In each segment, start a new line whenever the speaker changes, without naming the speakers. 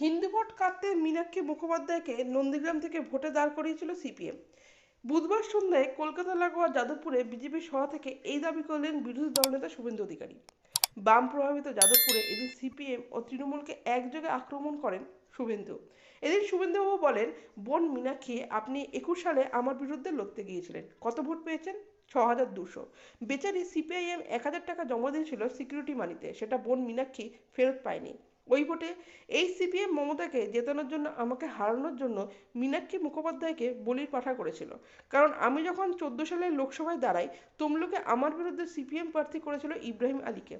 Hindu vote কাটতে মীনাক্ষী মুখোপাধ্যায়কে নন্দীগ্রাম থেকে ভোটে দাঁড় করিয়েছিল সিপিএম। বুধবার সন্ধ্যায় কলকাতা, লাগোয়া, যাদবপুরে বিজেপির সভা থেকে এই দাবি করলেন বিরোধী দলনেতা শুভেন্দু অধিকারী। বাম প্রভাবিত যাদবপুরে এদিন সিপিএম ও তৃণমূলকে একযোগে আক্রমণ করেন শুভেন্দু। এদিন শুভেন্দুবাবু বলেন, বোন মীনাক্ষী, আপনি একুশ সালে আমার বিরুদ্ধে লড়তে গিয়েছিলেন। কত ভোট পেয়েছেন? ছ হাজার দুশো। বেচারি সিপিআইএম এক হাজার টাকা জমা দিয়েছিল সিকিউরিটি মানিতে। সেটা বোন মীনাক্ষী ফেরত পায়নি। ওই ভোটে এই সিপিএম মমতাকে জেতানোর জন্য, আমাকে হারানোর জন্য মীনাক্ষী মুখোপাধ্যায়কে বলির পাঠা করেছিল। কারণ আমি যখন চোদ্দ সালের লোকসভায় দাঁড়াই, তমলুকে আমার বিরুদ্ধে সিপিএম প্রার্থী করেছিল ইব্রাহিম আলীকে।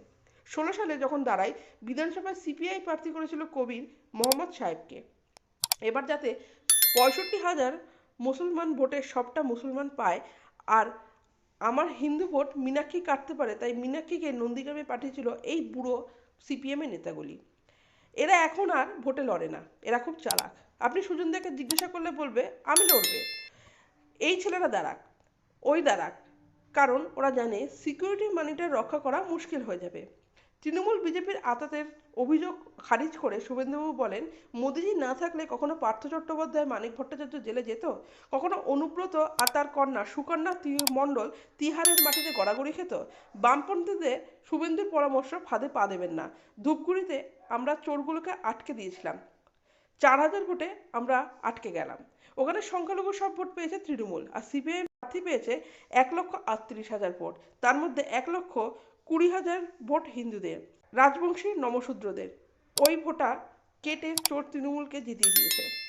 ষোলো সালে যখন দাঁড়াই, বিধানসভায় সিপিআই প্রার্থী করেছিল কবির মোহাম্মদ সাহেবকে। এবার যাতে পঁয়ষট্টি হাজার মুসলমান ভোটে সবটা মুসলমান পায়, আর আমার হিন্দু ভোট মীনাক্ষী কাটতে পারে, তাই মীনাক্ষীকে নন্দীগ্রামে পাঠিয়েছিল এই বুড়ো সিপিএমের নেতাগুলি। এরা এখন আর ভোটে লড়ে না, এরা খুব চালাক। আপনি সুজনদাকে জিজ্ঞাসা করলে বলবে, আমি লড়বে। এই ছেলেরা দাঁড়াক ওই দাঁড়াক কারণ ওরা জানে সিকিউরিটি মানিটা রক্ষা করা মুশকিল হয়ে যাবে। তৃণমূল বিজেপির আতাতের অভিযোগ খারিজ করে শুভেন্দুবাবু বলেন, মোদিজি না থাকলে কখনো পার্থ চট্টোপাধ্যায়, মানিক ভট্টাচার্য জেলে যেত? কখনো অনুব্রত আর তার কন্যা সুকন্যা মণ্ডল তিহারের মাটিতে গড়াগড়ি খেত? বামপন্থীদের শুভেন্দুর পরামর্শ ফাঁদে পা দেবেন না। ধূপগুড়িতে আমরা চোরগুলোকে আটকে দিয়েছিলাম। চার হাজার ভোটে আমরা আটকে গেলাম। ওখানে সংখ্যালঘু সব ভোট পেয়েছে তৃণমূল। আর সিপিআইএম প্রার্থী পেয়েছে এক লক্ষ আটত্রিশ হাজার ভোট। তার মধ্যে এক লক্ষ কুড়ি হাজার ভোট হিন্দুদের রাজবংশী নমশূদ্রদের। ওই ভোটা কেটে চোর তৃণমূলকে জিতিয়ে দিয়েছে।